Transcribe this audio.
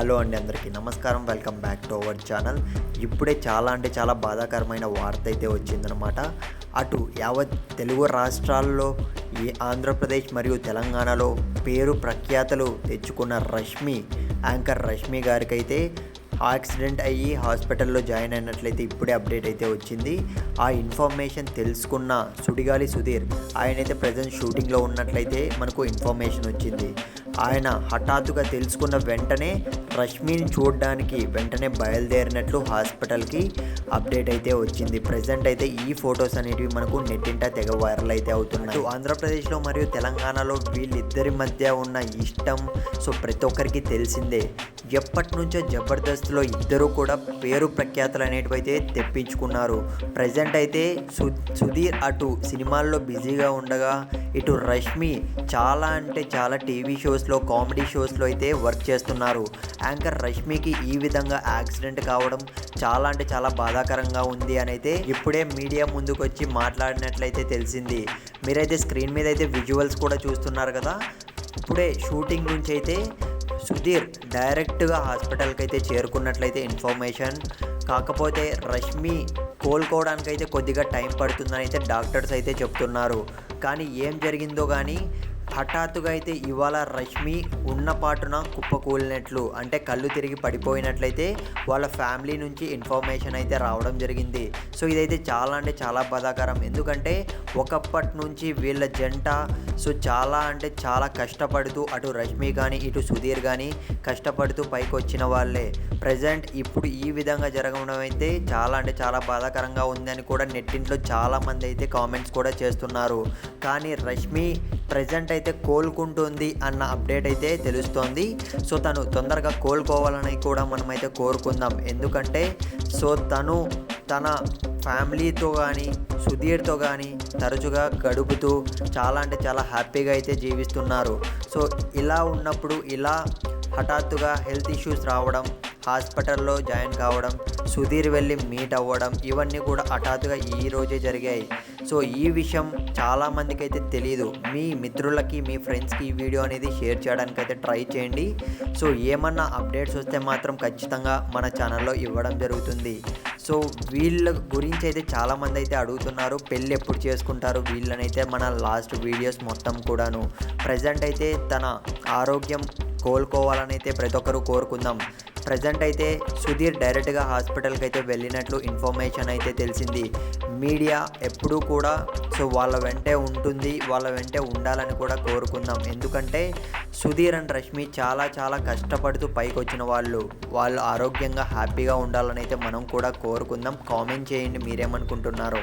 Hello అండి అందరికీ నమస్కారం welcome back to our channel. ఇప్పుడే చాలా అంటే చాలా బాధాకరమైన వార్త అయితే వచ్చిందనమాట అటు యావత్ తెలుగు రాష్ట్రాల్లో ఈ ఆంధ్రప్రదేశ్ మరియు తెలంగాణలో పేరు ప్రఖ్యాతలు తెచ్చుకున్న రష్మి యాంకర్ రష్మి గారికైతే యాక్సిడెంట్ అయ్యి హాస్పిటల్లో జాయిన్ అయినట్లయితే ఇప్పుడే అప్డేట్ అయితే వచ్చింది. ఆ ఇన్ఫర్మేషన్ తెలుసుకున్న సుడిగాలి సుధీర్ ఆయనైతే ప్రజెంట్ షూటింగ్లో ఉన్నట్లయితే మనకు ఇన్ఫర్మేషన్ వచ్చింది. ఆయన హఠాత్తుగా తెలుసుకున్న వెంటనే రష్మిని చూడడానికి వెంటనే బయలుదేరినట్లు హాస్పిటల్కి అప్డేట్ అయితే వచ్చింది. ప్రజెంట్ అయితే ఈ ఫొటోస్ అనేటివి మనకు నెట్టింట తెగ వైరల్ అయితే అవుతున్నాయి ఆంధ్రప్రదేశ్లో మరియు తెలంగాణలో వీళ్ళిద్దరి మధ్య ఉన్న ఇష్టం సో ప్రతి ఒక్కరికి తెలిసిందే. ఎప్పటి నుంచో జబర్దస్త్లో ఇద్దరు కూడా పేరు ప్రఖ్యాతలు అనేటివి అయితే తెప్పించుకున్నారు. ప్రజెంట్ అయితే సు సుధీర్ అటు సినిమాల్లో బిజీగా ఉండగా ఇటు రష్మి చాలా అంటే చాలా టీవీ షోస్లో కామెడీ షోస్లో అయితే వర్క్ చేస్తున్నారు. యాంకర్ రష్మికి ఈ విధంగా యాక్సిడెంట్ కావడం చాలా అంటే చాలా బాధాకరంగా ఉంది అని అయితే ఇప్పుడే మీడియా ముందుకు వచ్చి మాట్లాడినట్లయితే తెలిసింది. మీరైతే స్క్రీన్ మీద అయితే విజువల్స్ కూడా చూస్తున్నారు కదా? ఇప్పుడే షూటింగ్ నుంచి అయితే సుధీర్ డైరెక్ట్గా హాస్పిటల్కి అయితే చేరుకున్నట్లయితే ఇన్ఫర్మేషన్. కాకపోతే రష్మి కోలుకోవడానికైతే కొద్దిగా టైం పడుతుందని అయితే డాక్టర్స్ అయితే చెప్తున్నారు. కానీ ఏం జరిగిందో కానీ హఠాత్తుగా అయితే ఇవాళ రష్మి ఉన్నపాటున కుప్పకూలినట్లు అంటే కళ్ళు తిరిగి పడిపోయినట్లయితే వాళ్ళ ఫ్యామిలీ నుంచి ఇన్ఫర్మేషన్ అయితే రావడం జరిగింది. సో ఇదైతే చాలా అంటే చాలా బాధాకరం. ఎందుకంటే ఒకప్పటి నుంచి వీళ్ళ జంట సో చాలా అంటే చాలా కష్టపడుతూ అటు రష్మి కానీ ఇటు సుధీర్ కానీ కష్టపడుతూ పైకి వచ్చిన వాళ్ళే. ప్రజెంట్ ఇప్పుడు ఈ విధంగా జరగడం అయితే చాలా అంటే చాలా బాధాకరంగా ఉందని కూడా నెట్టింట్లో చాలామంది అయితే కామెంట్స్ కూడా చేస్తున్నారు. కానీ రష్మి ప్రజెంట్ అయితే కోలుకుంటుంది అన్న అప్డేట్ అయితే తెలుస్తోంది. సో తను తొందరగా కోలుకోవాలని కూడా మనమైతే కోరుకుందాం. ఎందుకంటే సో తను తన ఫ్యామిలీతో కానీ సుధీర్తో కానీ తరచుగా గడుపుతూ చాలా అంటే చాలా హ్యాపీగా అయితే జీవిస్తున్నారు. సో ఇలా ఉన్నప్పుడు ఇలా హఠాత్తుగా హెల్త్ ఇష్యూస్ రావడం హాస్పిటల్లో జాయిన్ కావడం సుధీర్ వెళ్ళి మీట్ అవ్వడం ఇవన్నీ కూడా హఠాత్తుగా ఈ రోజే జరిగాయి. సో ఈ విషయం చాలామందికి అయితే తెలియదు మీ మిత్రులకి మీ ఫ్రెండ్స్కి ఈ వీడియో అనేది షేర్ చేయడానికి అయితే ట్రై చేయండి. సో ఏమన్నా అప్డేట్స్ వస్తే మాత్రం ఖచ్చితంగా మన ఛానల్లో ఇవ్వడం జరుగుతుంది. సో వీళ్ళ గురించి అయితే చాలామంది అయితే అడుగుతున్నారు. పెళ్ళి ఎప్పుడు చేసుకుంటారు వీళ్ళనైతే మన లాస్ట్ వీడియోస్ మొత్తం కూడాను. ప్రజెంట్ అయితే తన ఆరోగ్యం కోలుకోవాలని అయితే ప్రతి ఒక్కరూ కోరుకుందాం. ప్రజెంట్ అయితే సుధీర్ డైరెక్ట్గా హాస్పిటల్కి అయితే వెళ్ళినట్లు ఇన్ఫర్మేషన్ అయితే తెలిసింది. మీడియా ఎప్పుడూ కూడా సో వాళ్ళ వెంటే ఉంటుంది వాళ్ళ వెంటే ఉండాలని కూడా కోరుకుందాం. ఎందుకంటే సుధీర్ అండ్ రష్మి చాలా చాలా కష్టపడుతూ పైకి వచ్చిన వాళ్ళు. వాళ్ళు ఆరోగ్యంగా హ్యాపీగా ఉండాలని అయితే మనం కూడా కోరుకుందాం. కామెంట్ చేయండి మీరేమనుకుంటున్నారో.